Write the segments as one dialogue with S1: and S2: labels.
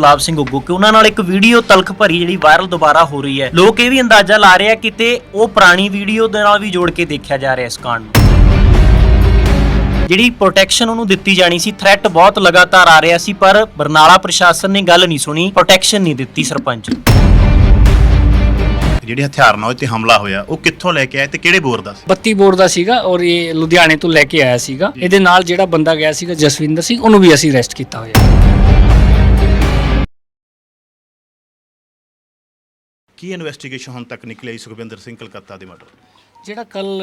S1: ਗੁਲਾਬ ਸਿੰਘ ਉੱਗੂ ਕਿ ਉਹਨਾਂ ਨਾਲ ਇੱਕ ਵੀਡੀਓ ਤਲਖ ਭਰੀ ਜਿਹੜੀ ਵਾਇਰਲ ਦੁਬਾਰਾ ਹੋ ਰਹੀ ਹੈ। ਲੋਕ ਇਹ ਵੀ ਅੰਦਾਜ਼ਾ ਲਾ ਰਹੇ ਆ ਕਿਤੇ ਉਹ ਪੁਰਾਣੀ ਵੀਡੀਓ ਦੇ ਨਾਲ ਵੀ ਜੋੜ ਕੇ ਦੇਖਿਆ ਜਾ ਰਿਹਾ ਇਸ ਕਾਂਡ ਨੂੰ। ਜਿਹੜੀ ਪ੍ਰੋਟੈਕਸ਼ਨ ਉਹਨੂੰ ਦਿੱਤੀ ਜਾਣੀ ਸੀ ਥ੍ਰੈਟ ਬਹੁਤ ਲਗਾਤਾਰ ਆ ਰਿਹਾ ਸੀ ਪਰ ਬਰਨਾਲਾ ਪ੍ਰਸ਼ਾਸਨ ਨੇ ਗੱਲ ਨਹੀਂ ਸੁਣੀ ਪ੍ਰੋਟੈਕਸ਼ਨ ਨਹੀਂ ਦਿੱਤੀ ਸਰਪੰਚ। ਨੂੰ।
S2: ਜਿਹੜੇ ਹਥਿਆਰ ਨਾਲ ਉਹ ਤੇ ਹਮਲਾ ਹੋਇਆ ਉਹ ਕਿੱਥੋਂ ਲੈ ਕੇ ਆਏ ਤੇ ਕਿਹੜੇ ਬੋਰ ਦਾ ਸੀ?
S3: 32 ਬੋਰ ਦਾ ਸੀਗਾ ਔਰ ਇਹ ਲੁਧਿਆਣੇ ਤੋਂ ਲੈ ਕੇ ਆਇਆ ਸੀਗਾ। ਇਹਦੇ ਨਾਲ ਜਿਹੜਾ ਬੰਦਾ ਗਿਆ ਸੀਗਾ ਜਸਵਿੰਦਰ ਸਿੰਘ ਉਹਨੂੰ ਵੀ ਅਸੀਂ ਅਰੈਸਟ ਕੀਤਾ ਹੋਇਆ।
S2: ਕੀ ਇਨਵੈਸਟੀਗੇਸ਼ਨ ਹੁਣ ਤੱਕ ਨਿਕਲੀ ਸੁਖਵਿੰਦਰ ਸਿੰਘ ਕਲਕੱਤਾ ਦੇ ਮਰਡਰ?
S3: ਜਿਹੜਾ ਕੱਲ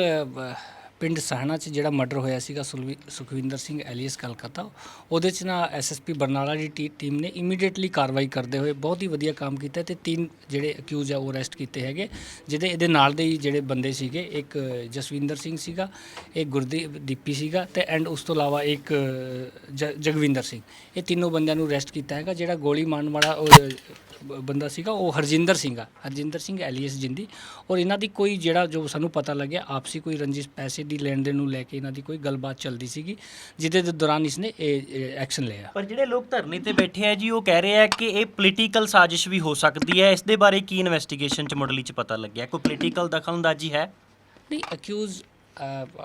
S3: ਪਿੰਡ ਸਹਣਾ 'ਚ ਜਿਹੜਾ ਮਰਡਰ ਹੋਇਆ ਸੀਗਾ ਸੁਲਵੀ- ਸੁਖਵਿੰਦਰ ਸਿੰਘ ਐਲੀਅਸ ਕਲਕੱਤਾ, ਉਹਦੇ 'ਚ ਨਾ ਐਸਐਸਪੀ ਬਰਨਾਲਾ ਦੀ ਟੀ- ਟੀਮ ਨੇ ਇਮੀਡੀਏਟਲੀ ਕਾਰਵਾਈ ਕਰਦੇ ਹੋਏ ਬਹੁਤ ਹੀ ਵਧੀਆ ਕੰਮ ਕੀਤਾ ਤੇ ਤਿੰਨ ਜਿਹੜੇ ਅਕਿਊਜ਼ ਆ ਉਹ ਅਰੈਸਟ ਕੀਤੇ ਹੈਗੇ, ਜਿਹਦੇ ਇਹਦੇ ਨਾਲ ਦੇ ਹੀ ਜਿਹੜੇ ਬੰਦੇ ਸੀਗੇ, ਇੱਕ ਜਸਵਿੰਦਰ ਸਿੰਘ ਸੀਗਾ, ਇੱਕ ਗੁਰਦੀਪ ਦੀਪੀ ਸੀਗਾ ਤੇ ਐਂਡ ਉਸ ਤੋਂ ਇਲਾਵਾ ਇੱਕ ਜ- ਜਗਵਿੰਦਰ ਸਿੰਘ। ਇਹ ਤਿੰਨੋਂ ਬੰਦਿਆਂ ਨੂੰ ਅਰੈਸਟ ਕੀਤਾ ਹੈਗਾ, ਜਿਹੜਾ ਗੋਲੀ ਮਾਰਨ ਵਾਲਾ, ਉਹ ਬ- ਬੰਦਾ ਸੀਗਾ, ਉਹ ਹਰਜਿੰਦਰ ਸਿੰਘ ਆ, ਹਰਜਿੰਦਰ ਸਿੰਘ ਐਲੀਅਸ ਜਿੰਦੀ। ਔਰ ਇਹਨਾਂ ਦੀ ਕੋਈ ਜਿਹੜਾ ਜੋ ਸਾਨੂੰ ਪਤਾ ਲੱਗਿਆ, ਆਪਸੀ ਕੋਈ ਰੰਜਿਸ਼, ਪੈਸੇ ਦੀ ਲੈਣ ਦੇਣ ਨੂੰ ਲੈ ਕੇ ਇਹਨਾਂ ਦੀ ਕੋਈ ਗੱਲਬਾਤ ਚੱਲਦੀ ਸੀਗੀ ਜਿਹਦੇ ਦੇ ਦੌਰਾਨ ਇਸਨੇ ਇਹ ਐਕਸ਼ਨ ਲਿਆ।
S1: ਪਰ ਜਿਹੜੇ ਲੋਕ ਧਰਨੇ ਤੇ ਬੈਠੇ ਆ ਜੀ ਉਹ ਕਹਿ ਰਹੇ ਆ ਕਿ ਇਹ ਪੋਲੀਟੀਕਲ ਸਾਜ਼ਿਸ਼ ਵੀ ਹੋ ਸਕਦੀ ਹੈ। ਇਸ ਦੇ ਬਾਰੇ ਕੀ ਇਨਵੈਸਟੀਗੇਸ਼ਨ ਚ ਮੁੱਢਲੀ ਚ ਪਤਾ ਲੱਗਿਆ? ਕੋਈ ਪੋਲੀਟੀਕਲ ਦਖਲਅੰਦਾਜ਼ੀ ਹੈ?
S3: ਨਹੀਂ ਅਕਿਊਜ਼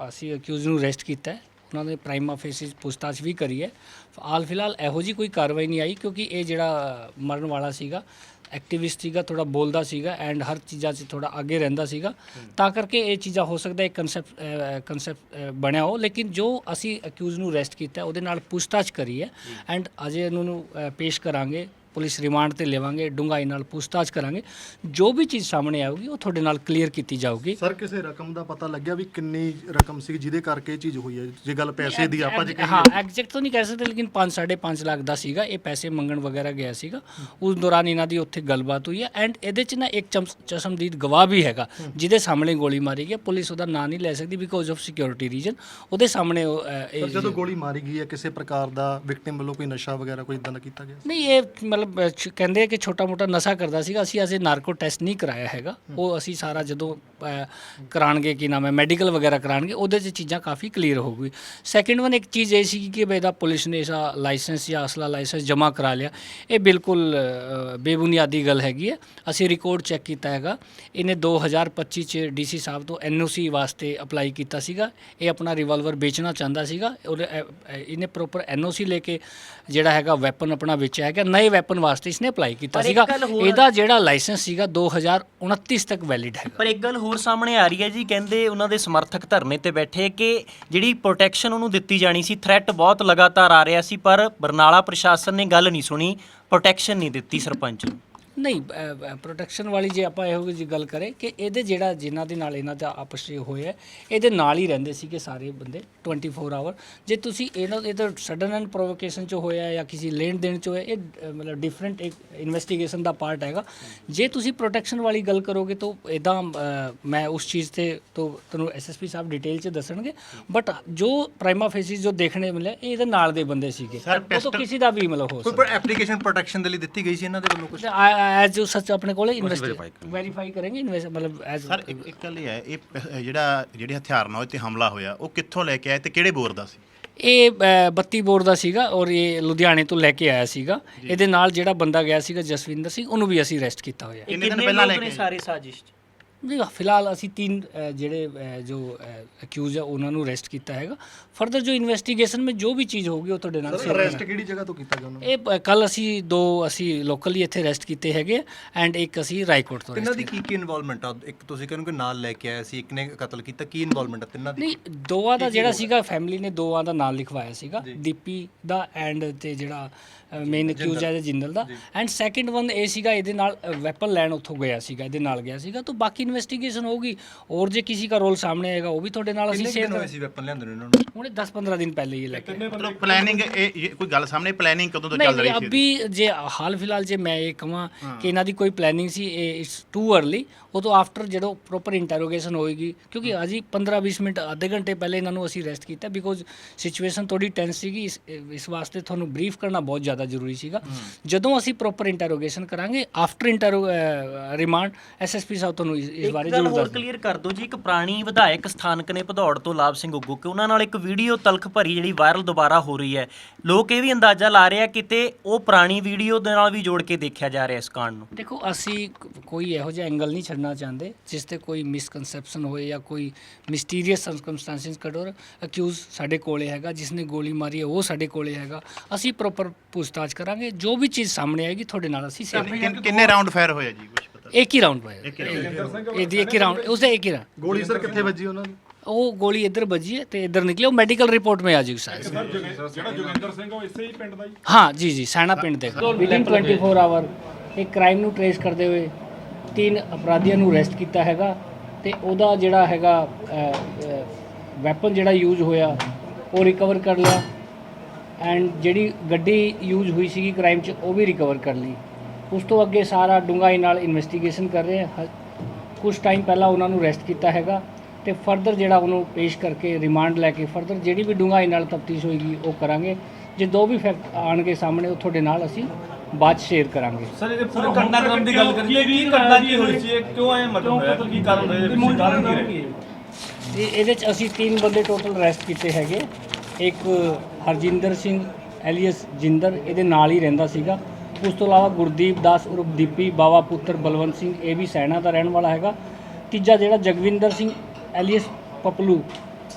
S3: ਅਸੀਂ ਅਕਿਊਜ਼ ਨੂੰ ਅਰੈਸਟ ਕੀਤਾ ਹੈ। ਉਹਨਾਂ ਦੇ ਪ੍ਰਾਈਮਾ ਫੇਸਿਸ ਪੁੱਛਤਾਛ ਵੀ ਕਰੀ ਹੈ। ਹਾਲ ਫਿਲਹਾਲ ਇਹੋ ਜੀ ਕੋਈ ਕਾਰਵਾਈ ਨਹੀਂ ਆਈ ਕਿਉਂਕਿ ਇਹ ਜਿਹੜਾ ਮਰਨ ਵਾਲਾ ਸੀਗਾ ਐਕਟਿਵਿਸਟ ਸੀਗਾ ਥੋੜਾ ਬੋਲਦਾ ਸੀਗਾ ਐਂਡ ਹਰ ਚੀਜ਼ਾਂ 'ਚ ਥੋੜਾ ਅੱਗੇ ਰਹਿੰਦਾ ਸੀਗਾ। ਤਾਂ ਕਰਕੇ ਇਹ ਚੀਜ਼ਾਂ ਹੋ ਸਕਦਾ ਇੱਕ ਕਨਸੈਪਟ ਕਨਸੈਪਟ ਬਣਿਆ ਹੋ ਲੇਕਿਨ ਜੋ ਅਸੀਂ ਅਕਿਊਜ਼ ਨੂੰ ਅਰੈਸਟ ਕੀਤਾ ਉਹਦੇ ਨਾਲ ਪੁੱਛਤਾਛ ਕਰੀ ਹੈ। ਐਂਡ ਅਜੇ ਇਹਨਾਂ ਨੂੰ ਪੇਸ਼ ਕਰਾਂਗੇ। ਪੁਲਿਸ ਰਿਮਾਂਡ ਤੇ ਲੈਵਾਂਗੇ ਡੂੰਘਾਈ ਨਾਲ ਪੁੱਛਤਾਛ ਕਰਾਂਗੇ। ਜੋ ਵੀ ਚੀਜ਼ ਸਾਹਮਣੇ ਆਊਗੀ ਉਹ ਤੁਹਾਡੇ ਨਾਲ ਕਲੀਅਰ ਕੀਤੀ ਜਾਊਗੀ।
S4: ਸਰ ਕਿਸੇ ਰਕਮ ਦਾ ਪਤਾ ਲੱਗਿਆ ਵੀ ਕਿੰਨੀ ਰਕਮ ਸੀ ਜਿਹਦੇ ਕਰਕੇ ਇਹ ਚੀਜ਼ ਹੋਈ ਹੈ? ਜੇ ਗੱਲ ਪੈਸੇ ਦੀ ਆਪਾਂ ਜੇ
S3: ਹਾਂ
S4: ਕਹੀਏ
S3: ਐਗਜ਼ੈਕਟ ਤਾਂ ਨਹੀਂ ਕਹਿ ਸਕਦੇ ਲੇਕਿਨ 5 5.5 ਲੱਖ ਦਾ ਸੀਗਾ। ਇਹ ਪੈਸੇ ਮੰਗਣ ਵਗੈਰਾ ਗਿਆ ਸੀਗਾ। ਉਸ ਦੌਰਾਨ ਇਹਨਾਂ ਦੀ ਉੱਥੇ ਗੱਲਬਾਤ ਹੋਈ ਹੈ। ਐਂਡ ਇਹਦੇ ਚ ਨਾ ਇੱਕ ਚਮ- ਚਸ਼ਮਦੀਦ ਗਵਾਹ ਵੀ ਹੈਗਾ ਜਿਹਦੇ ਸਾਹਮਣੇ ਗੋਲੀ ਮਾਰੀ ਗਈ ਹੈ। ਪੁਲਿਸ ਉਹਦਾ ਨਾਂ ਨਹੀਂ ਲੈ ਸਕਦੀ ਬਿਕੋਜ਼ ਆਫ ਸਿਕਿਉਰਿਟੀ ਰੀਜਨ ਉਹਦੇ ਸਾਹਮਣੇ ਉਹ, ਅ, ਇਹ
S4: ਸਰ ਜਦੋਂ ਗੋਲੀ ਮਾਰੀ ਗਈ ਹੈ ਕਿਸੇ ਪ੍ਰਕਾਰ ਦਾ ਵਿਕਟਿਮ ਵੱਲੋਂ ਕੋਈ ਨਸ਼ਾ ਵਗੈਰਾ ਕੋਈ ਇਦਾਂ ਦਾ ਕੀਤਾ ਗਿਆ?
S3: ਨਹੀਂ ਇਹ ਮਤਲਬ ਅ, ਛ- ਕਹਿੰਦੇ ਆ ਕਿ ਛੋਟਾ ਮੋਟਾ ਨਸ਼ਾ ਕਰਦਾ ਸੀਗਾ। ਅਸੀਂ ਅਜੇ ਨਾਰਕੋ ਟੈਸਟ ਨਹੀਂ ਕਰਾਇਆ ਹੈਗਾ। ਉਹ ਅਸੀਂ ਸਾਰਾ ਜਦੋਂ ਅ, ਕਰਾਣਗੇ ਕੀ ਨਾਮ ਹੈ ਮੈਡੀਕਲ ਵਗੈਰਾ ਕਰਾਣਗੇ ਉਹਦੇ 'ਚ ਚੀਜ਼ਾਂ ਕਾਫੀ ਕਲੀਅਰ ਹੋ ਗਈ। ਸੈਕਿੰਡ ਵਨ ਇੱਕ ਚੀਜ਼ ਇਹ ਸੀ ਕਿ ਬਈ ਦਾ ਪੁਲਿਸ ਨੇ ਇਸਾ ਲਾਇਸੈਂਸ ਜਾਂ ਅਸਲਾ ਲਾਇਸੈਂਸ ਜਮ੍ਹਾਂ ਕਰਾ ਲਿਆ। ਇਹ ਬਿਲਕੁਲ ਅ, ਬੇਬੁਨਿਆਦੀ ਗੱਲ ਹੈਗੀ ਹੈ। ਅਸੀਂ ਰਿਕਾਰਡ ਚੈੱਕ ਕੀਤਾ ਹੈਗਾ। ਇਹਨੇ 2025 ਚ ਡੀਸੀ ਸਾਹਿਬ ਤੋਂ ਐਨਓਸੀ ਵਾਸਤੇ ਅਪਲਾਈ ਕੀਤਾ ਸੀਗਾ। ਇਹ ਆਪਣਾ ਰਿਵਾਲਵਰ ਵੇਚਣਾ ਚਾਹੁੰਦਾ ਸੀਗਾ। ਉਹਦੇ ਅ, ਅ, ਇਹਨੇ ਪ੍ਰੋਪਰ ਐਨਓਸੀ ਲੈ ਕੇ ਜਿਹੜਾ ਹੈਗਾ ਵੈਪਨ ਆਪਣਾ ਵੇਚਿਆ ਹੈਗਾ। ਨਏ ਵੈਪਨ ਵਾਸਤੇ ਇਸਨੇ ਅਪਲਾਈ ਕੀਤਾ
S1: ਪਰ ਇੱਕ
S3: ਸੀਗਾ।
S1: ਗੱਲ ਹੋਰ-
S3: ਇਹਦਾ ਜਿਹੜਾ ਲਾਇਸੈਂਸ ਸੀਗਾ 2029 ਤੱਕ ਵੈਲਿਡ ਹੈਗਾ।
S1: ਪਰ ਇੱਕ ਗੱਲ ਹੋਰ ਸਾਹਮਣੇ ਆ ਰਹੀ ਹੈ ਜੀ ਕਹਿੰਦੇ ਉਹਨਾਂ ਦੇ ਸਮਰਥਕ ਧਰਨੇ ਤੇ ਬੈਠੇ ਕਿ ਜਿਹੜੀ ਪ੍ਰੋਟੈਕਸ਼ਨ ਉਹਨੂੰ ਦਿੱਤੀ ਜਾਣੀ ਸੀ ਥ੍ਰੈਟ ਬਹੁਤ ਲਗਾਤਾਰ ਆ ਰਿਹਾ ਸੀ ਪਰ ਬਰਨਾਲਾ ਪ੍ਰਸ਼ਾਸਨ ਨੇ ਗੱਲ ਨਹੀਂ ਸੁਣੀ ਪ੍ਰੋਟੈਕਸ਼ਨ ਨਹੀਂ ਦਿੱਤੀ ਸਰਪੰਚ ਨੂੰ।
S3: ਨਹੀਂ ਪ੍ਰੋਟੈਕਸ਼ਨ ਵਾਲੀ ਜੇ ਆਪਾਂ ਇਹੋ ਜਿਹੀ ਗੱਲ ਕਰੇ ਕਿ ਇਹਦੇ ਜਿਹੜਾ ਜਿਨ੍ਹਾਂ ਦੇ ਨਾਲ ਇਹਨਾਂ ਦਾ ਆਪਸ 'ਚ ਹੋਇਆ ਇਹਦੇ ਨਾਲ ਹੀ ਰਹਿੰਦੇ ਸੀਗੇ ਸਾਰੇ ਬੰਦੇ 24 ਆਵਰ ਜੇ ਤੁਸੀਂ ਇਹਨਾਂ ਇਹ ਤਾਂ ਸਡਨ ਐਂਡ ਪ੍ਰੋਵੋਕੇਸ਼ਨ 'ਚ ਹੋਇਆ ਜਾਂ ਕਿਸੇ ਲੈਣ ਦੇਣ 'ਚ ਹੋਇਆ ਇਹ ਮਤਲਬ ਡਿਫਰੈਂਟ ਇੱਕ ਇਨਵੈਸਟੀਗੇਸ਼ਨ ਦਾ ਪਾਰਟ ਹੈਗਾ। ਜੇ ਤੁਸੀਂ ਪ੍ਰੋਟੈਕਸ਼ਨ ਵਾਲੀ ਗੱਲ ਕਰੋਗੇ ਤਾਂ ਇਦਾਂ ਮੈਂ ਉਸ ਚੀਜ਼ ਤੇ ਤੋਂ ਤੁਹਾਨੂੰ ਐਸਐਸਪੀ ਸਾਹਿਬ ਡਿਟੇਲ 'ਚ ਦੱਸਣਗੇ। ਬਟ ਜੋ ਪ੍ਰਾਈਮਾ ਫੇਸਿਸ ਜੋ ਦੇਖਣੇ ਮਿਲੇ ਇਹ ਇਹਦੇ ਨਾਲ ਦੇ ਬੰਦੇ ਸੀਗੇ। ਉਹ ਤਾਂ ਕਿਸੇ ਦਾ ਵੀ ਮਤਲਬ ਹੋ ਸਕਦਾ।
S5: ਕੋਈ ਐਪਲੀਕੇਸ਼ਨ ਪ੍ਰੋਟੈਕਸ਼ਨ ਦੇ ਲਈ ਦਿੱਤੀ ਗਈ ਸੀ ਇਹਨਾਂ ਦੇ ਵੱਲੋਂ ਕੁਝ
S3: ਐਜ਼ ਜੋ ਸੱਚ ਆਪਣੇ ਕੋਲੇ ਇਨਵੈਸਟ ਵੈਰੀਫਾਈ ਕਰਾਂਗੇ। ਇਨਵੈਸਟ ਮਤਲਬ ਐਜ਼
S2: ਸਰ ਇੱਕ ਇੱਕ ਗੱਲ ਇਹ ਹੈ ਇਹ ਪ- ਜਿਹੜਾ ਜਿਹੜੇ ਹਥਿਆਰ ਨਾਲ ਉਹ ਤੇ ਹਮਲਾ ਹੋਇਆ ਉਹ ਕਿੱਥੋਂ ਲੈ ਕੇ ਆਏ ਤੇ ਕਿਹੜੇ ਬੋਰ ਦਾ ਸੀ?
S3: ਇਹ ਅ, 32 ਬੋਰ ਦਾ ਸੀਗਾ ਔਰ ਇਹ ਲੁਧਿਆਣੇ ਤੋਂ ਲੈ ਕੇ ਆਇਆ ਸੀਗਾ। ਇਹਦੇ ਨਾਲ ਜਿਹੜਾ ਬੰਦਾ ਗਿਆ ਸੀਗਾ ਜਸਵਿੰਦਰ ਸਿੰਘ ਉਹਨੂੰ ਵੀ ਅਸੀਂ ਅਰੈਸਟ ਕੀਤਾ ਹੋਇਆ।
S2: ਕਿੰਨੇ ਦਿਨ ਪਹਿਲਾਂ ਲੈ ਕੇ ਆਏ?
S1: ਸਾਰੇ ਸਾਜ਼ਿਸ਼ 'ਚ?
S3: ਜੀ ਫਿਲਹਾਲ ਅਸੀਂ ਤਿੰਨ ਅ, ਜਿਹੜੇ ਅ, ਜੋ ਅਕਿਊਜ਼ ਆ ਉਹਨਾਂ ਨੂੰ ਅਰੈਸਟ ਕੀਤਾ ਹੈਗਾ। ਫਰਦਰ ਜੋ ਇਨਵੈਸਟੀਗੇਸ਼ਨ ਵਿੱਚ ਜੋ ਵੀ ਚੀਜ਼ ਹੋਊਗੀ ਉਹ ਤੁਹਾਡੇ ਨਾਲ share
S4: ਅਰੈਸਟ ਕਿਹੜੀ ਜਗ੍ਹਾ ਤੋਂ ਕੀਤਾ ਗਿਆ ਉਹਨਾਂ ਨੂੰ?
S3: ਇਹ ਕੱਲ ਅਸੀਂ ਦੋ ਅਸੀਂ ਲੋਕਲੀ ਇੱਥੇ ਅਰੈਸਟ ਕੀਤੇ ਹੈਗੇ ਐਂਡ ਇੱਕ ਅਸੀਂ ਰਾਏਕੋਟ ਤੋਂ
S5: ਤਿੰਨਾਂ
S3: arrest
S5: ਦੀ ਕੀ ਕੀ ਇਨਵੋਲਵਮੈਂਟ ਆ? ਇੱਕ ਤੁਸੀਂ ਕਹਿੰਦੇ ਕਿ ਨਾਲ ਲੈ ਕੇ ਆਇਆ ਸੀ ਇੱਕ ਨੇ ਕਤਲ ਕੀਤਾ ਕੀ ਇਨਵੋਲਵਮੈਂਟ ਆ ਤਿੰਨਾਂ ਦੀ?
S3: ਨਹੀਂ ਦੋਵਾਂ ਦਾ ਜਿਹੜਾ ਸੀਗਾ ਫੈਮਿਲੀ ਨੇ ਦੋਵਾਂ ਦਾ ਨਾਮ ਲਿਖਵਾਇਆ ਸੀਗਾ ਦੀਪੀ ਦਾ ਐਂਡ ਤੇ ਜਿਹੜਾ ਮੇਨ ਅਕਿਊਜ਼ ਹੈ ਜਿੰਦਲ ਦਾ। ਐਂਡ ਸੈਕਿੰਡ ਵਨ ਇਹ ਸੀਗਾ ਇਹਦੇ ਨਾਲ ਵੈਪਨ ਲੈਣ ਉੱਥੋਂ ਗਿਆ ਸੀਗਾ ਇਹਦੇ ਨਾਲ ਗਿਆ ਸੀਗਾ। ਤਾਂ ਬਾਕੀ ਇਨਵੈਸਟੀਗੇਸ਼ਨ ਹੋਊਗੀ। ਔਰ ਜੇ ਕਿਸੇ ਦਾ ਰੋਲ ਸਾਹਮਣੇ ਆਏਗਾ ਉਹ ਵੀ ਤੁਹਾਡੇ ਨਾਲ ਅਸੀਂ ਸ਼ੇਅਰ
S5: ਸੀ ਵੈਪਨ ਲਿਆਂਦੇ ਨੂੰ ਇਹਨਾਂ ਨੂੰ?
S3: ਹੁਣੇ 10-15 ਦਿਨ ਪਹਿਲੇ ਹੀ ਲੈ ਕੇ।
S2: ਮਤਲਬ ਪਲੈਨਿੰਗ ਇਹ ਕੋਈ ਗੱਲ ਸਾਹਮਣੇ ਪਲੈਨਿੰਗ ਕਦੋਂ ਤੋਂ ਚੱਲ ਰਹੀ ਸੀ
S3: ਅਭੀ ਜੇ ਹਾਲ ਫਿਲਹਾਲ ਜੇ ਮੈਂ ਇਹ ਕਹਾਂ ਕਿ ਇਹਨਾਂ ਦੀ ਕੋਈ ਪਲੈਨਿੰਗ ਸੀ ਇਹ ਇਟਸ ਟੂ अर्ਲੀ ਉਹ ਤੋਂ ਆਫਟਰ ਜਦੋਂ ਪ੍ਰੋਪਰ ਇੰਟਰੋਗੇਸ਼ਨ ਹੋਏਗੀ ਕਿਉਂਕਿ ਅਜੀ 15-20 ਮਿੰਟ ਅੱਧੇ ਘੰਟੇ ਪਹਿਲੇ ਇਹਨਾਂ ਨੂੰ ਅਸੀਂ ਅਰੈਸਟ ਕੀਤਾ ਬਿਕੋਜ਼ ਸਿਚੁਏਸ਼ਨ ਥੋੜੀ ਟੈਂਸ ਸੀਗੀ ਇਸ ਇਸ ਵਾਸਤੇ ਤੁਹਾਨੂੰ ਬਰੀਫ ਕਰਨਾ ਬਹੁਤ ਜ਼ਿਆਦਾ ਜ਼ਰੂਰੀ ਸੀਗਾ। ਜਦੋਂ ਅਸੀਂ ਪ੍ਰੋਪਰ ਇੰਟਰੋਗੇਸ਼ਨ ਕਰਾਂਗੇ ਆਫਟਰ ਇੰਟਰ ਰਿਮਾਂਡ ਐਸਐਸਪੀ ਸਾਹਿਬ ਤੁਹਾਨੂੰ ਇਸ- ਬਾਰੇ ਜ਼ਰੂਰ
S1: ਹੋਰ
S3: ਦੱਸ
S1: ਕਲੀਅਰ ਕਰ ਦਿਓ ਜੀ ਇੱਕ ਪੁਰਾਣੀ ਵਿਧਾਇਕ ਸਥਾਨਕ ਨੇ ਭਦੌੜ ਤੋਂ ਲਾਭ ਸਿੰਘ ਉੱਗੂ ਕਿ ਉਹਨਾਂ ਨਾਲ ਇੱਕ ਵੀਡੀਓ ਤਲਖ ਭਰੀ ਜਿਹੜੀ ਵਾਇਰਲ ਦੁਬਾਰਾ ਹੋ ਰਹੀ ਹੈ। ਲੋਕ ਇਹ ਵੀ ਅੰਦਾਜ਼ਾ ਲਾ ਰਹੇ ਆ ਕਿਤੇ ਉਹ ਪੁਰਾਣੀ ਵੀਡੀਓ ਦੇ ਨਾਲ ਵੀ ਜੋੜ ਕੇ ਦੇਖਿਆ ਜਾ ਰਿਹਾ ਇਸ ਕਾਂਡ ਨੂੰ।
S3: ਦੇਖੋ ਅਸੀਂ ਕੋਈ ਇਹੋ ਜਿਹਾ ਐਂਗਲ ਨਹੀਂ ਛੱਡਣਾ ਚਾਹੁੰਦੇ ਜਿਸ ਤੇ ਕੋਈ ਮਿਸਕਨਸੈਪਸ਼ਨ ਹੋਏ ਜਾਂ ਕੋਈ ਮਿਸਟੀਰੀਅਸ ਸਰਕਮਸਟੈਂਸਸ ਕਡੋਰ ਅਕਿਊਜ਼ ਸਾਡੇ ਕੋਲੇ ਹੈਗਾ ਜਿਸ ਨੇ ਗੋਲੀ ਮਾਰੀ ਹੈ ਉਹ ਸਾਡੇ ਕੋਲੇ ਹੈਗਾ। ਅਸੀਂ ਪ੍ਰੋਪਰ ਪੁੱਛਤਾਛ ਕਰਾਂਗੇ ਜੋ ਵੀ ਚੀਜ਼ ਸਾਹਮਣੇ ਆਏਗੀ ਤੁਹਾਡੇ ਨਾਲ ਅਸੀਂ ਸ਼ੇਅਰ
S2: ਕਿੰਨ- ਕਿੰਨੇ ਰਾਉਂਡ ਫਾਇਰ ਹੋਇਆ ਜੀ ਕੁਝ ਪਤਾ?
S3: ਇੱਕ ਹੀ ਰਾਉਂਡ ਹੋਇਆ। ਇੱਕ ਹੀ ਇੱਕ ਹੀ ਰਾਉਂਡ ਉਸਦਾ ਇੱਕ ਹੀ round।
S4: ਗੋਲੀ ਸਰ ਕਿੱਥੇ ਵੱਜੀ ਉਹਨਾਂ ਦੀ?
S3: ਉਹ ਗੋਲੀ ਇੱਧਰ ਵੱਜੀ ਹੈ ਤੇ ਇੱਧਰ ਨਿਕਲੀ ਉਹ ਮੈਡੀਕਲ ਰਿਪੋਰਟ ਮੇ ਆ ਜਾਊਗੀ
S6: ਜਿਹੜਾ ਜੋਗਿੰਦਰ ਸਿੰਘ ਉਹ ਇਸੇ ਹੀ ਪਿੰਡ ਦਾ ਹੀ?
S3: ਹਾਂ ਜੀ ਜੀ ਸੈਣਾ ਪਿੰਡ ਦੇ। ਵਿਦਿਨ 24 ਆਵਰ ਇੱਕ ਕ੍ਰਾਈਮ ਨੂੰ ਟ੍ਰੇਸ ਕਰਦੇ ਹੋਏ ਤਿੰਨ ਅਪਰਾਧੀਆਂ ਨੂੰ ਅਰੈਸਟ ਕੀਤਾ ਹੈਗਾ ਤੇ ਉਹਦਾ ਜਿਹੜਾ ਹੈਗਾ ਵੈਪਨ ਜਿਹੜਾ ਯੂਜ਼ ਹੋਇਆ ਉਹ ਰਿਕਵਰ ਕਰ ਲਿਆ। ਐਂਡ ਜਿਹੜੀ ਗੱਡੀ ਯੂਜ਼ ਹੋਈ ਸੀਗੀ ਕ੍ਰਾਈਮ 'ਚ ਉਹ ਵੀ ਰਿਕਵਰ ਕਰ ਲਈ ਉਸ ਤੋਂ ਅੱਗੇ ਸਾਰਾ ਡੂੰਘਾਈ ਨਾਲ ਇਨਵੈਸਟੀਗੇਸ਼ਨ ਕਰ ਰਹੇ ਆ। ਕੁਝ ਟਾਈਮ ਪਹਿਲਾਂ ਉਹਨਾਂ ਨੂੰ ਅਰੈਸਟ ਕੀਤਾ ਹੈਗਾ ਤੇ ਫਰਦਰ ਜਿਹੜਾ ਉਹਨੂੰ ਪੇਸ਼ ਕਰਕੇ ਰਿਮਾਂਡ ਲੈ ਕੇ ਫਰਦਰ ਜਿਹੜੀ ਵੀ ਡੂੰਘਾਈ ਨਾਲ ਤਫਤੀਸ਼ ਹੋਏਗੀ ਉਹ ਕਰਾਂਗੇ। ਜੇ ਦੋ ਵੀ ਫੈਕਟ ਆਣਗੇ ਸਾਹਮਣੇ ਉਹ ਤੁਹਾਡੇ ਨਾਲ ਅਸੀਂ ਬਾਅਦ ਸ਼ੇਅਰ ਕਰਾਂਗੇ।
S6: ਸਰ ਇਹਦੇ ਪੂਰੇ ਘਟਨਾਕ੍ਰਮ ਦੀ ਗੱਲ ਕਰੀਏ ਕੀ ਘਟਨਾ ਕੀ ਹੋਈ ਸੀ? ਇਹ ਕਿਉਂ ਐ ਮਰਡਰ ਹੋਇਆ? ਕੀ ਕਾਰਨ ਰਹੇ ਕਾਰਨ ਕੀ ਰਹੇ
S3: ਇਹਦੇ ਚ ਅਸੀਂ ਤਿੰਨ ਬੰਦੇ ਟੋਟਲ ਅਰੈਸਟ ਕੀਤੇ ਹੈਗੇ। ਇੱਕ ਹਰਜਿੰਦਰ ਸਿੰਘ ਐਲੀਅਸ ਜਿੰਦਰ ਇਹਦੇ ਨਾਲ ਹੀ ਰਹਿੰਦਾ ਸੀਗਾ। ਉਸ ਤੋਂ ਇਲਾਵਾ ਗੁਰਦੀਪ ਦਾਸ ਉਰਫ ਦੀਪੀ, ਬਾਵਾ ਪੁੱਤਰ ਬਲਵੰਤ ਸਿੰਘ, ਇਹ ਵੀ ਸੈਣਾ ਦਾ ਰਹਿਣ ਵਾਲਾ ਹੈਗਾ। ਤੀਜਾ ਜਿਹੜਾ ਜਗਵਿੰਦਰ ਸਿੰਘ ਐਲੀਅਸ ਪਪਲੂ,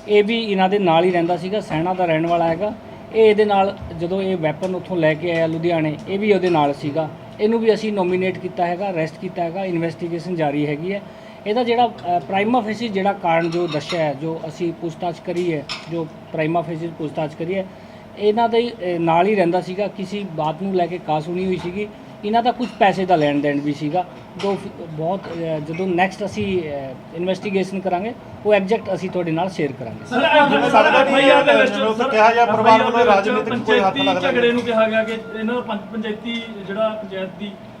S3: ਇਹ ਵੀ ਇਹਨਾਂ ਦੇ ਨਾਲ ਹੀ ਰਹਿੰਦਾ ਸੀਗਾ ਸੈਣਾ ਦਾ ਰਹਿਣ ਵਾਲਾ ਹੈਗਾ। ਇਹ ਇਹਦੇ ਨਾਲ ਜਦੋਂ ਇਹ ਵੈਪਨ ਉੱਥੋਂ ਲੈ ਕੇ ਆਇਆ ਲੁਧਿਆਣੇ, ਇਹ ਵੀ ਉਹਦੇ ਨਾਲ ਸੀਗਾ। ਇਹਨੂੰ ਵੀ ਅਸੀਂ ਨੋਮੀਨੇਟ ਕੀਤਾ ਹੈਗਾ ਅਰੈਸਟ ਕੀਤਾ ਹੈਗਾ ਇਨਵੈਸਟੀਗੇਸ਼ਨ ਜਾਰੀ ਹੈਗੀ ਹੈ। ਇਹਦਾ ਜਿਹੜਾ ਪ੍ਰਾਈਮਾ ਫੇਸੀ ਜਿਹੜਾ ਕਾਰਨ ਜੋ ਦੱਸਿਆ ਹੈ ਜੋ ਅਸੀਂ ਪੁੱਛਤਾਛ ਕਰੀ ਹੈ ਜੋ ਪ੍ਰਾਈਮਾ ਫੇਸੀ ਪੁੱਛਤਾਛ ਕਰੀ ਹੈ ਇਹਨਾਂ ਦੇ ਨਾਲ ਹੀ ਰਹਿੰਦਾ ਸੀਗਾ ਕਿਸੇ ਬਾਤ ਨੂੰ ਲੈ ਕੇ ਕਾਸ ਸੁਣੀ ਹੋਈ ਸੀਗੀ ਇਹਨਾਂ ਦਾ ਕੁਝ ਪੈਸੇ ਦਾ ਲੈਣ ਦੇਣ ਵੀ ਸੀਗਾ ਜੋ ਬਹੁਤ ਜਦੋਂ ਨੈਕਸਟ ਅਸੀਂ ਇਨਵੈਸਟੀਗੇਸ਼ਨ ਕਰਾਂਗੇ ਉਹ ਐਗਜ਼ੈਕਟ ਅਸੀਂ ਤੁਹਾਡੇ ਨਾਲ ਸ਼ੇਅਰ ਕਰਾਂਗੇ।
S6: ਜਿਵੇਂ ਸਾਡਾ ਪੀਆਰ ਦੇ ਵਿੱਚ ਕਿਹਾ ਗਿਆ ਪਰਿਵਾਰ ਵੱਲੋਂ ਰਾਜਨੀਤਿਕ ਕੋਈ ਹੱਥ ਲੱਗਦਾ ਝਗੜੇ ਨੂੰ ਕਿਹਾ ਗਿਆ ਕਿ ਇਹਨਾਂ ਦਾ ਪੰਚ- ਪੰਚਾਇਤੀ ਜਿਹੜਾ ਪੰਚਾਇਤ ਦੀ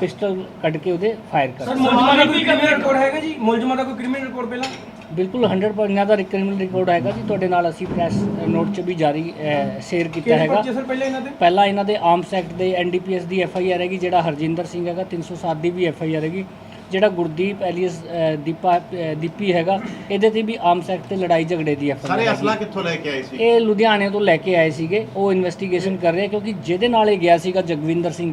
S3: ਪਿਸਟਲ ਕੱਢ ਕੇ ਉਹਦੇ ਫਾਇਰ ਕਰ ਦਿੱਤਾ।
S7: ਮੁਲਜ਼ਮਾਂ ਦਾ ਕੋਈ ਕ੍ਰਿਮੀਨਲ ਰਿਕਾਰਡ ਹੈਗਾ ਜੀ? ਮੁਲਜ਼ਮਾਂ ਦਾ ਕੋਈ ਕ੍ਰਿਮੀਨਲ ਰਿਕਾਰਡ ਪਹਿਲਾਂ?
S3: ਬਿਲਕੁਲ 100% ਇਹਨਾਂ ਦਾ ਕ੍ਰਿਮੀਨਲ ਰਿਕਾਰਡ ਹੈਗਾ ਜੀ। ਤੁਹਾਡੇ ਨਾਲ ਅਸੀਂ ਪ੍ਰੈਸ ਨੋਟ 'ਚ ਵੀ ਜਾਰੀ ਸ਼ੇਅਰ ਕੀਤਾ ਹੈਗਾ।
S7: ਸਰ ਪਹਿਲਾਂ ਇਹਨਾਂ ਦੇ?
S3: ਪਹਿਲਾਂ ਇਹਨਾਂ ਦੇ ਆਰਮਸ ਐਕਟ ਦੇ ਐਨਡੀਪੀਐਸ ਦੀ ਐਫ ਆਈ ਆਰ ਹੈਗੀ ਜਿਹੜਾ ਹਰਜਿੰਦਰ ਸਿੰਘ ਹੈਗਾ 307 ਦੀ ਵੀ ਐਫ ਆਈ ਆਰ ਹੈਗੀ। ਜਿਹੜਾ ਗੁਰਦੀਪ ਐਲੀਅਸ ਅ, ਦੀਪਾ ਅ, ਦੀਪੀ ਹੈਗਾ ਇਹਦੇ ਤੇ ਵੀ ਆਰਮਸ ਐਕਟ ਤੇ ਲੜਾਈ ਝਗੜੇ ਦੀ ਐਫ ਆਈ
S2: ਸਾਰੇ
S3: ਆਰ
S2: ਅਸਲਾ ਕਿੱਥੋਂ ਲੈ ਕੇ ਆਏ ਸੀ?
S3: ਇਹ ਲੁਧਿਆਣੇ ਤੋਂ ਲੈ ਕੇ ਆਏ ਸੀਗੇ। ਉਹ ਇਨਵੈਸਟੀਗੇਸ਼ਨ ਕਰ ਰਹੇ ਆ ਕਿਉਂਕਿ ਜਿਹਦੇ ਨਾਲ ਇਹ ਗਿਆ ਸੀਗਾ ਜਗਵਿੰਦਰ ਸਿੰਘ।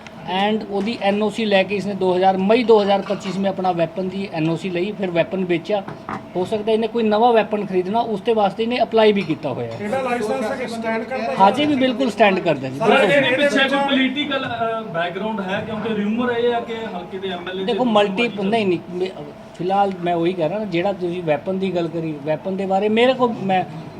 S3: ਐਂਡ ਉਹਦੀ ਐਨਓਸੀ ਲੈ ਕੇ ਇਸਨੇ 2000 ਮਈ 2025 ਵਿੱਚ ਆਪਣਾ ਵੈਪਨ ਦੀ ਐਨਓਸੀ ਲਈ ਫਿਰ ਵੈਪਨ ਵੇਚਿਆ। ਹੋ ਸਕਦਾ ਇਹਨੇ ਕੋਈ ਨਵਾਂ ਵੈਪਨ ਖਰੀਦਣਾ ਉਸ ਤੇ ਵਾਸਤੇ ਇਹਨੇ ਅਪਲਾਈ ਵੀ ਕੀਤਾ ਹੋਇਆ ਹੈ।
S7: ਇਹਦਾ ਲਾਇਸੈਂਸ ਹੈ ਸਟੈਂਡ ਕਰਦਾ
S3: ਹਾਜੀ ਵੀ ਬਿਲਕੁਲ ਸਟੈਂਡ ਕਰਦਾ ਜੀ
S6: ਸਰ ਇਹਦੇ ਪਿੱਛੇ ਕੋਈ ਪੋਲੀਟੀਕਲ ਬੈਕਗ੍ਰਾਉਂਡ ਹੈ? ਕਿਉਂਕਿ ਰਿਊਮਰ ਇਹ ਹੈ ਕਿ ਹਲਕੇ ਦੇ ਐਮਐਲਏ
S3: ਦੇਖੋ ਮਲਟੀ ਨਹੀਂ ਨਹੀਂ ਫਿਲਹਾਲ ਮੈਂ ਉਹੀ ਕਹਿ ਰਿਹਾ ਜਿਹੜਾ ਤੁਸੀਂ ਵੈਪਨ ਦੀ ਗੱਲ ਕਰੀ ਵੈਪਨ ਦੇ ਬਾਰੇ ਮੇਰੇ ਕੋਲ ਮੈਂ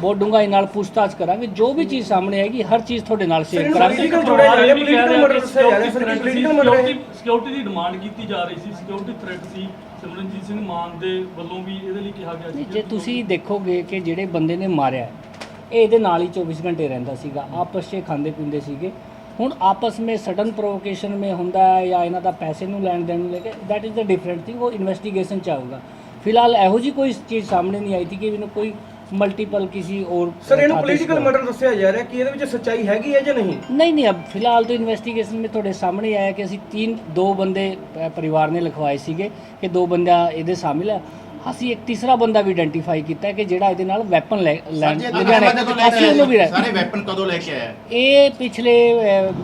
S3: ਬਹੁਤ ਡੂੰਘਾਈ ਨਾਲ ਪੁੱਛਤਾਛ ਕਰਾਂਗੇ। ਜੋ ਵੀ ਚੀਜ਼ ਸਾਹਮਣੇ ਆਏਗੀ ਹਰ ਚੀਜ਼ ਤੁਹਾਡੇ ਨਾਲ ਸ਼ੇਅਰ ਕਰਾਂਗੇ।
S7: ਪੋਲੀਟੀਕਲ ਜੋੜਿਆ ਜਾ ਰਿਹਾ ਪੋਲੀਟੀਕਲ ਮਰਡਰ ਦੱਸਿਆ ਜਾ ਰਿਹਾ ਸਰ ਪੋਲੀਟੀਕਲ ਮਰਡਰ ਹੈ
S6: ਸਿਕਿਉਰਿਟੀ ਦੀ ਡਿਮਾਂਡ ਕੀਤੀ ਜਾ ਰਹੀ ਸੀ ਸਿਕਿਉਰਿਟੀ ਥ੍ਰੈਟ ਸੀ। ਸਿਮਰਨਜੀਤ ਸਿੰਘ ਮਾਨ ਦੇ ਵੱਲੋਂ ਵੀ ਇਹਦੇ ਲਈ ਕਿਹਾ ਗਿਆ ਸੀ
S3: ਜੇ ਤੁਸੀਂ ਦੇਖੋਗੇ ਕਿ ਜਿਹੜੇ ਬੰਦੇ ਨੇ ਮਾਰਿਆ ਇਹ ਇਹਦੇ ਨਾਲ ਹੀ 24 ਘੰਟੇ ਰਹਿੰਦਾ ਸੀਗਾ ਆਪਸ 'ਚ ਖਾਂਦੇ ਪੀਂਦੇ ਸੀਗੇ। ਹੁਣ ਆਪਸ ਵਿੱਚ ਸਡਨ ਪ੍ਰੋਵੋਕੇਸ਼ਨ ਮੇ ਹੁੰਦਾ ਹੈ ਜਾਂ ਇਹਨਾਂ ਦਾ ਪੈਸੇ ਨੂੰ ਲੈਣ ਦੇਣ ਨੂੰ ਲੈ ਕੇ that is the different thing ਉਹ ਇਨਵੈਸਟੀਗੇਸ਼ਨ ਚ ਆਊਗਾ। ਫਿਲਹਾਲ ਇਹੋ ਜੀ ਕੋਈ ਚੀਜ਼ ਸਾਹਮਣੇ ਨਹੀਂ ਆਈ ਥੀ ਕਿ ਇਹਨੂੰ ਕੋਈ ਮਲਟੀਪਲ ਕਿਸੇ और
S7: ਸਰ ਇਹਨੂੰ
S3: खाते से
S7: ਪੋਲੀਟੀਕਲ
S3: करा।
S7: ਮਰਡਰ ਦੱਸਿਆ ਜਾ ਰਿਹਾ ਕਿ ਇਹਦੇ ਵਿੱਚ ਸੱਚਾਈ ਹੈਗੀ ਹੈ ਜਾਂ ਨਹੀਂ
S3: नहीं नहीं अब फिलहाल तो इन्वेस्टिगेशन में ਤੁਹਾਡੇ ਸਾਹਮਣੇ ਆਇਆ ਕਿ ਅਸੀਂ ਤਿੰਨ ਦੋ ਬੰਦੇ ਅ, ਪਰਿਵਾਰ ਨੇ ਲਿਖਵਾਏ ਸੀਗੇ ਕਿ ਦੋ ਬੰਦਾ ਇਹਦੇ ਸ਼ਾਮਿਲ ਹੈ ਅਸੀਂ ਇੱਕ ਤੀਸਰਾ ਬੰਦਾ ਵੀ ਆਇਡੈਂਟੀਫਾਈ ਕੀਤਾ ਹੈ ਕਿ ਜਿਹੜਾ ਇਹਦੇ ਨਾਲ ਵੈਪਨ ਲੈ ਲੈਣ ਲੁਧਿਆਣੇ ਅਸੀਂ ਉਹਨੂੰ ਵੀ ਰਹਿ-
S2: ਸਾਰੇ ਵੈਪਨ ਕਦੋਂ ਲੈ ਕੇ ਆਇਆ
S3: ਇਹ ਪਿਛਲੇ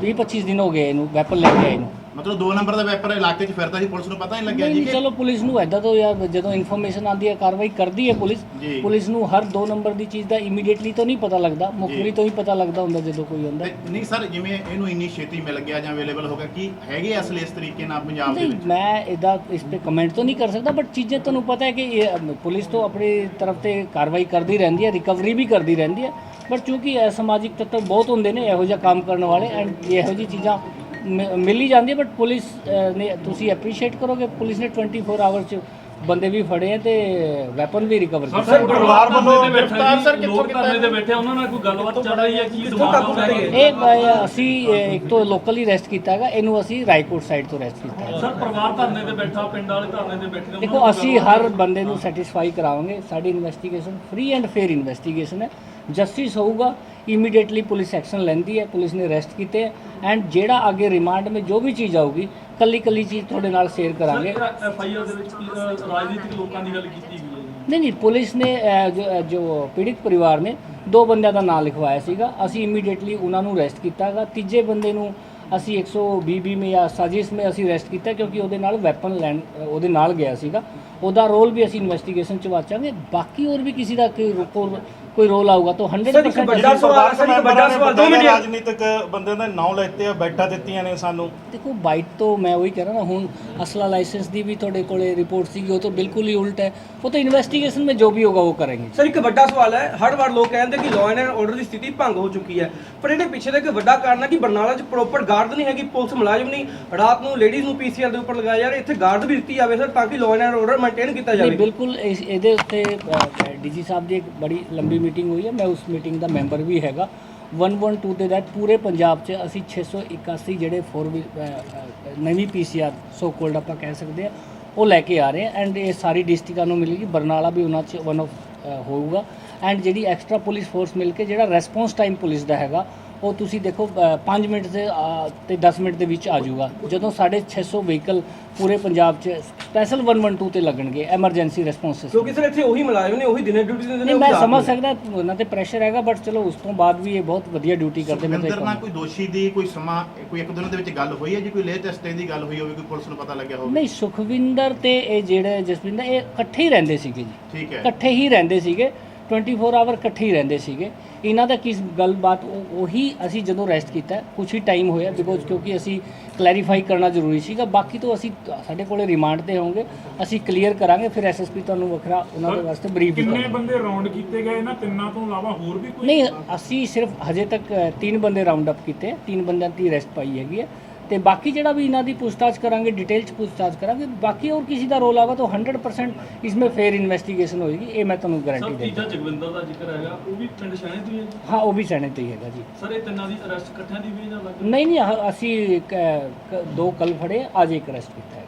S3: 20 25 ਦਿਨ ਹੋ ਗਏ ਇਹਨੂੰ ਵੈਪਨ ਲੈ ਕੇ ਆਏ ਨੂੰ
S2: ਮਤਲਬ 2 ਨੰਬਰ ਦਾ ਵੈਪਨ ਇਲਾਕੇ 'ਚ ਫਿਰਦਾ ਸੀ ਪੁਲਿਸ ਨੂੰ ਪਤਾ ਨਹੀਂ ਲੱਗਿਆ ਜੀ
S3: ਨਹੀਂ,
S2: ਕਿ
S3: ਚਲੋ ਪੁਲਿਸ ਨੂੰ ਐਦਾਂ ਤੋਂ ਯਾਰ ਜਦੋਂ ਇਨਫੋਰਮੇਸ਼ਨ ਆਉਂਦੀ ਹੈ ਕਾਰਵਾਈ ਕਰਦੀ ਹੈ ਪੁਲਿਸ
S2: ਜੀ।
S3: ਪੁਲਿਸ ਨੂੰ ਹਰ ਦੋ ਨੰਬਰ ਦੀ ਚੀਜ਼ ਦਾ ਇਮੀਡੀਏਟਲੀ ਤਾਂ ਨਹੀਂ ਪਤਾ ਲੱਗਦਾ ਮੁਖਬਰੀ ਤੋਂ ਹੀ ਪਤਾ ਲੱਗਦਾ ਹੁੰਦਾ ਜਦੋਂ ਕੋਈ
S2: ਤੇ ਨਹੀਂ ਸਰ ਜਿਵੇਂ ਇਹਨੂੰ ਇੰਨੀ ਛੇਤੀ ਮਿਲ ਗਿਆ ਜਾਂ ਅਵੇਲੇਬਲ ਹੋ ਗਿਆ ਕੀ ਹੈਗੇ ਅਸਲ ਇਸ ਤਰੀਕੇ ਨਾਲ ਪੰਜਾਬ ਦੇ
S3: ਨਹੀਂ
S2: ਵਿੱਚ?
S3: ਮੈਂ ਇਹਦਾ ਇਸ ਤੇ ਕਮੈਂਟ ਤਾਂ ਨਹੀਂ ਕਰ ਸਕਦਾ ਬਟ ਚੀਜ਼ਾਂ ਤੁਹਾਨੂੰ ਪਤਾ ਹੈ ਕਿ ਇਹ ਅਮ, ਪੁਲਿਸ ਤੋਂ ਆਪਣੀ ਤਰਫ ਤੇ ਕਾਰਵਾਈ ਕਰਦੀ ਰਹਿੰਦੀ ਹੈ ਰਿਕਵਰੀ ਵੀ ਕਰਦੀ ਰਹਿੰਦੀ ਹੈ ਬਟ ਚੂੰਕਿ ਇਹ ਸਮਾਜਿਕ ਤੱਤਵ ਬਹੁਤ ਹੁੰਦੇ ਨੇ ਇਹੋ ਜਿਹਾ ਕੰਮ ਕਰਨ ਵਾਲੇ ਐਂਡ ਇਹੋ ਜਿਹੀ ਚੀਜ਼ਾਂ ਮਿ- ਮਿਲ ਹੀ ਜਾਂਦੀ ਪਰ ਪੁਲਿਸ ਅ, ਨੇ ਤੁਸੀਂ ਐਪਰੀਸ਼ੀਏਟ ਕਰੋਗੇ ਪੁਲਿਸ ਨੇ 24 ਆਵਰ ਚ ਬੰਦੇ ਵੀ ਫੜੇ ਆ ਤੇ ਵੈਪਨ ਵੀ ਰਿਕਵਰ
S6: ਸਰ
S3: ਕੀਤੇ।
S6: ਪਰਿਵਾਰ ਵੱਲੋਂ ਗ੍ਰਿਫਤਾਰ ਸਰ ਕਿੱਥੋਂ ਕੀਤਾ ਦੇ ਬੈਠੇ ਉਹਨਾਂ ਨਾਲ ਕੋਈ ਗੱਲਬਾਤ ਚੱਲ ਰਹੀ ਹੈ? ਕੀ ਦਿਮਾਗ?
S3: ਇਹ ਅ, ਅਸੀਂ ਅ, ਇੱਕ ਤੋਂ ਲੋਕਲੀ ਅਰੈਸਟ ਕੀਤਾ ਹੈਗਾ। ਇਹਨੂੰ ਅਸੀਂ ਰਾਏਕੋਟ ਸਾਈਡ ਤੋਂ ਅਰੈਸਟ ਕੀਤਾ ਹੈ
S6: ਸਰ ਪਰਿਵਾਰ ਧਰਨੇ ਤੇ ਬੈਠਾ ਪਿੰਡ ਵਾਲੇ ਧਰਨੇ ਤੇ ਬੈਠੇ ਨੇ ਉਹਨਾਂ
S3: ਦੇਖੋ
S6: ਨਾਲ
S3: ਅਸੀਂ ਹਰ ਬੰਦੇ ਨੂੰ ਸੈਟੀਸਫਾਈ ਕਰਾਵਾਂਗੇ। ਸਾਡੀ investigation free and fair investigation ਹੈ। ਜਸਟਿਸ ਹੋਊਗਾ ਇਮੀਡੀਏਟਲੀ ਪੁਲਿਸ ਐਕਸ਼ਨ ਲੈਂਦੀ ਹੈ ਪੁਲਿਸ ਨੇ ਅਰੈਸਟ ਕੀਤੇ ਐਂਡ ਜਿਹੜਾ ਅੱਗੇ ਰਿਮਾਂਡ ਵਿੱਚ ਜੋ ਵੀ ਚੀਜ਼ ਆਊਗੀ ਕੱਲੀ ਕੱਲੀ ਚੀਜ਼ ਤੁਹਾਡੇ ਨਾਲ ਸ਼ੇਅਰ ਕਰਾਂਗੇ।
S6: ਐਫ ਆਈ ਆਰ ਦੇ ਵਿੱਚ ਕੀ, ਅ, ਰਾਜਨੀਤਿਕ ਲੋਕਾਂ ਦੀ ਗੱਲ ਕੀਤੀ ਗਈ ਹੈ ਜੀ?
S3: ਨਹੀਂ ਨਹੀਂ ਪੁਲਿਸ ਨੇ ਅਹ, ਜੋ ਅਹ, ਜੋ ਪੀੜਿਤ ਪਰਿਵਾਰ ਨੇ ਦੋ ਬੰਦਿਆਂ ਦਾ ਨਾਮ ਲਿਖਵਾਇਆ ਸੀਗਾ। ਅਸੀਂ ਇਮੀਡੀਏਟਲੀ ਉਹਨਾਂ ਨੂੰ ਅਰੈਸਟ ਕੀਤਾਗਾ। ਤੀਜੇ ਬੰਦੇ ਨੂੰ ਅਸੀਂ 120 ਬੀ ਮੇ ਜਾਂ ਸਾਜ਼ਿਸ਼ ਮੇ ਅਸੀਂ ਅਰੈਸਟ ਕੀਤਾ ਕਿਉਂਕਿ ਉਹਦੇ ਨਾਲ ਵੈਪਨ ਲੈਣ ਅਹ, ਉਹਦੇ ਨਾਲ ਗਿਆ ਸੀਗਾ। ਉਹਦਾ ਰੋਲ ਵੀ ਅਸੀਂ ਇਨਵੈਸਟੀਗੇਸ਼ਨ ਚ ਵਾਚਾਂਗੇ। ਬਾਕੀ ਹੋਰ ਵੀ ਕਿਸੇ ਦਾ ਕੋਈ ਰੋ- ਕੋਈ ਰੋਲ ਆਊਗਾ ਤਾਂ
S7: ਸਰ ਇੱਕ
S3: 100%
S7: ਵੱਡਾ ਸਵਾਲ ਸਰ ਇੱਕ ਵੱਡਾ ਸਵਾਲ ਦੋ ਮਿੰਟ। ਯਾਰ।
S8: ਰਾਜਨੀਤਿਕ ਬੰਦੇ ਦੇ ਨਾਂ ਲੈਤੇ ਆ ਬੈਠਾ ਦਿੱਤੀਆਂ ਨੇ ਸਾਨੂੰ।
S3: ਦੇਖੋ ਬਾਈਟ ਤੋਂ ਮੈਂ ਉਹੀ ਕਹਿ ਰਿਹਾ ਨਾ ਹੁਣ ਅਸਲਾ ਲਾਇਸੈਂਸ ਦੀ ਵੀ ਤੁਹਾਡੇ ਕੋਲੇ ਰਿਪੋਰਟ ਸੀਗੀ ਉਹ ਤਾਂ ਬਿਲਕੁਲ ਹੀ ਉਲਟ ਹੈ। ਉਹ ਤਾਂ ਇਨਵੈਸਟੀਗੇਸ਼ਨ में ਜੋ ਵੀ ਹੋਗਾ ਉਹ ਕਰਾਂਗੇ।
S7: ਸਰ ਇੱਕ ਵੱਡਾ ਸਵਾਲ ਹੈ ਹਰ ਵਾਰ ਲੋਕ ਕਹਿੰਦੇ ਕਿ ਲਾਅ ਐਂਡ ਆਰਡਰ ਦੀ ਸਥਿਤੀ ਭੰਗ ਹੋ ਚੁੱਕੀ ਹੈ। ਪਰ ਇਹਦੇ ਪਿੱਛੇ ਦਾ ਇੱਕ ਵੱਡਾ ਕਾਰਨ ਹੈ ਕਿ ਬਰਨਾਲਾ 'ਚ ਪ੍ਰੋਪਰ ਗਾਰਡ ਨਹੀਂ ਹੈਗੀ ਪੁਲਿਸ ਮੁਲਾਜ਼ਮ ਨਹੀਂ। ਰਾਤ ਨੂੰ ਲੇਡੀਜ਼ ਨੂੰ ਪੀਸੀਆਰ ਦੇ ਉੱਪਰ ਲਗਾਇਆ ਜਾ ਰਿਹਾ ਇੱਥੇ ਗਾਰਡ ਵੀ ਦਿੱਤੀ ਜਾਵੇ ਸਰ ਤਾਂ ਕਿ ਲਾਅ ਐਂਡ ਆਰਡਰ ਮੇਨਟੇਨ ਕੀਤਾ
S3: ਨਹੀਂ
S7: ਜਾਵੇ।
S3: ਬਿਲਕੁਲ ਇਹਦੇ ਉੱਤੇ ਡੀਜੀ ਸਾਹਿਬ ਦੀ ਇੱਕ ਬੜੀ ਲੰਬੀ ਮੀਟਿੰਗ ਹੋਈ ਹੈ, ਮੈਂ ਉਸ ਮੀਟਿੰਗ ਦਾ ਮੈਂਬਰ ਵੀ ਹੈਗਾ। 112 ਦੇ ਤਹਿਤ ਪੂਰੇ ਪੰਜਾਬ 'ਚ ਅਸੀਂ 681 ਜਿਹੜੇ 4 ਨਵੀਂ ਪੀਸੀਆਰ ਸੋ ਕੋਲਡ ਆਪਾਂ ਕਹਿ ਸਕਦੇ ਆ ਉਹ ਲੈ ਕੇ ਆ ਰਹੇ ਆ ਐਂਡ ਇਹ ਸਾਰੀ ਡਿਸਟ੍ਰਿਕਟਾਂ ਨੂੰ ਮਿਲੇਗੀ। ਬਰਨਾਲਾ ਵੀ ਉਹਨਾਂ 'ਚ ਵਨ ਆਫ ਹੋਊਗਾ। ਐਂਡ ਜਿਹੜੀ ਐਕਸਟਰਾ ਪੁਲਿਸ ਫੋਰਸ ਮਿਲ ਕੇ ਜਿਹੜਾ ਰੈਸਪੌਂਸ ਟਾਈਮ ਪੁਲਿਸ ਦਾ ਹੈਗਾ ਉਹ ਤੁਸੀਂ ਦੇਖੋ 5 ਮਿੰਟ ਦੇ ਤੇ 10 ਮਿੰਟ ਦੇ ਵਿੱਚ ਆ ਜਾਊਗਾ। ਜਦੋਂ 650 ਵਹੀਕਲ ਪੂਰੇ ਪੰਜਾਬ 'ਚ ਸਪੈਸ਼ਲ 112 ਤੇ ਲੱਗਣਗੇ ਐਮਰਜੈਂਸੀ ਰਿਸਪੌਂਸ
S7: ਕਿਉਂਕਿ ਸਰ ਇੱਥੇ ਉਹੀ ਮੁਲਾਜ਼ਮ ਨੇ ਉਹੀ ਦਿਨੇ ਡਿਊਟੀ ਦਿੰਦੇ ਨੇ
S3: ਮੈਂ ਸਮਝ
S7: ਨੂੰ।
S3: ਸਕਦਾ ਉਹਨਾਂ ਤੇ ਪ੍ਰੈਸ਼ਰ ਹੈਗਾ ਬਟ ਚਲੋ ਉਸ ਤੋਂ ਬਾਅਦ ਵੀ ਇਹ ਬਹੁਤ ਵਧੀਆ ਡਿਊਟੀ ਕਰਦੇ ਮੈਂ
S2: ਨਾਲ
S3: ਕਹੂੰਗਾ।
S2: ਕੋਈ ਦੋਸ਼ੀ ਦੀ ਕੋਈ ਸਮਾਂ ਕੋਈ ਇੱਕ ਦਿਨ ਦੇ ਵਿੱਚ ਗੱਲ ਹੋਈ ਹੈ ਜੀ ਕੋਈ ਲੇਹ ਟੈਸਟੇ ਦੀ ਗੱਲ ਹੋਈ ਹੋਵੇ ਕੋਈ ਪੁਲਿਸ ਨੂੰ ਪਤਾ ਲੱਗਿਆ ਹੋਵੇ?
S3: ਨਹੀਂ ਸੁਖਵਿੰਦਰ ਤੇ ਇਹ ਜਿਹੜੇ ਜਸਵਿੰਦਰ ਇਹ ਇਕੱਠੇ ਹੀ ਰਹਿੰਦੇ ਸੀਗੇ ਜੀ।
S2: ਠੀਕ ਹੈ।
S3: ਇਕੱਠੇ ਹੀ ਰਹਿੰਦੇ ਸੀਗੇ 24 ਆਵਰ ਇਕੱਠੇ ਹੀ ਰਹਿੰਦੇ ਸੀਗੇ। ਇਹਨਾਂ ਦਾ ਕਿਸ ਗੱਲਬਾਤ ਉਹ- ਉਹੀ ਅਸੀਂ ਜਦੋਂ ਰੈਸਟ ਕੀਤਾ ਕੁਝ ਹੀ ਟਾਈਮ ਹੋਇਆ ਬਿਕੋਜ਼ ਕਿਉਂਕਿ ਅਸੀਂ ਕਲੈਰੀਫਾਈ ਕਰਨਾ ਜ਼ਰੂਰੀ ਸੀਗਾ ਬਾਕੀ ਤੋਂ ਅਸੀਂ ਸਾਡੇ ਕੋਲੇ ਰਿਮਾਂਡ ਤੇ ਹੋਵਾਂਗੇ ਅਸੀਂ ਕਲੀਅਰ ਕਰਾਂਗੇ ਫਿਰ ਐਸਐਸਪੀ ਤੁਹਾਨੂੰ ਵੱਖਰਾ ਉਹਨਾਂ ਦੇ ਵਾਸਤੇ ਬਰੀਫ ਵੀ
S9: ਕਿੰਨੇ
S3: ਕਰਾਂਗੇ।
S9: ਬੰਦੇ ਰਾਉਂਡ ਕੀਤੇ ਗਏ ਇਹਨਾਂ ਤਿੰਨਾਂ ਤੋਂ ਇਲਾਵਾ ਹੋਰ ਵੀ ਕੋਈ?
S3: ਨਹੀਂ ਅਸੀਂ ਸਿਰਫ ਹਜੇ ਤੱਕ ਅ, ਤਿੰਨ ਬੰਦੇ ਰਾਉਂਡ ਅਪ ਕੀਤੇ ਤਿੰਨ ਬੰਦਿਆਂ ਦੀ ਅਰੈਸਟ ਪਾਈ ਹੈਗੀ ਹੈ। ਤੇ ਬਾਕੀ ਜਿਹੜਾ ਵੀ ਇਹਨਾਂ ਦੀ ਪੁੱਛਤਾਛ ਕਰਾਂਗੇ ਡਿਟੇਲ ਚ ਪੁੱਛਤਾਛ ਕਰਾਂਗੇ ਬਾਕੀ ਹੋਰ ਕਿਸੇ ਦਾ ਰੋਲ ਆਗਾ ਤਾਂ 100% ਇਸਮੇ ਫੇਅਰ ਇਨਵੈਸਟੀਗੇਸ਼ਨ ਹੋਏਗੀ ਇਹ ਮੈਂ ਤੁਹਾਨੂੰ ਗਾਰੰਟੀ
S6: ਤੀਜਾ
S3: ਦਿੰਦਾ।
S6: ਜਗਵਿੰਦਰ ਦਾ ਜ਼ਿਕਰ ਹੈਗਾ ਉਹ ਵੀ ਪਿੰਡ ਸ਼ਾਣੇ ਤੋਂ ਹੀ ਹੈ
S3: ਹਾਂ ਉਹ ਵੀ ਸੈਣੇ ਤੇ ਹੀ ਹੈਗਾ ਜੀ।
S6: ਸਰ ਇਹ ਤਿੰਨਾਂ ਦੀ ਅਰੈਸਟ ਇਕੱਠਿਆਂ ਦੀ ਵੀ ਜਾਂ ਅਲੱਗ?
S3: ਨਹੀਂ ਨਹੀਂ ਆਹ ਅਸੀਂ ਇੱਕ, ਅ, ਕ- ਦੋ ਕੱਲ ਫੜੇ ਅੱਜ ਇੱਕ ਅਰੈਸਟ ਕੀਤਾ ਹੈ।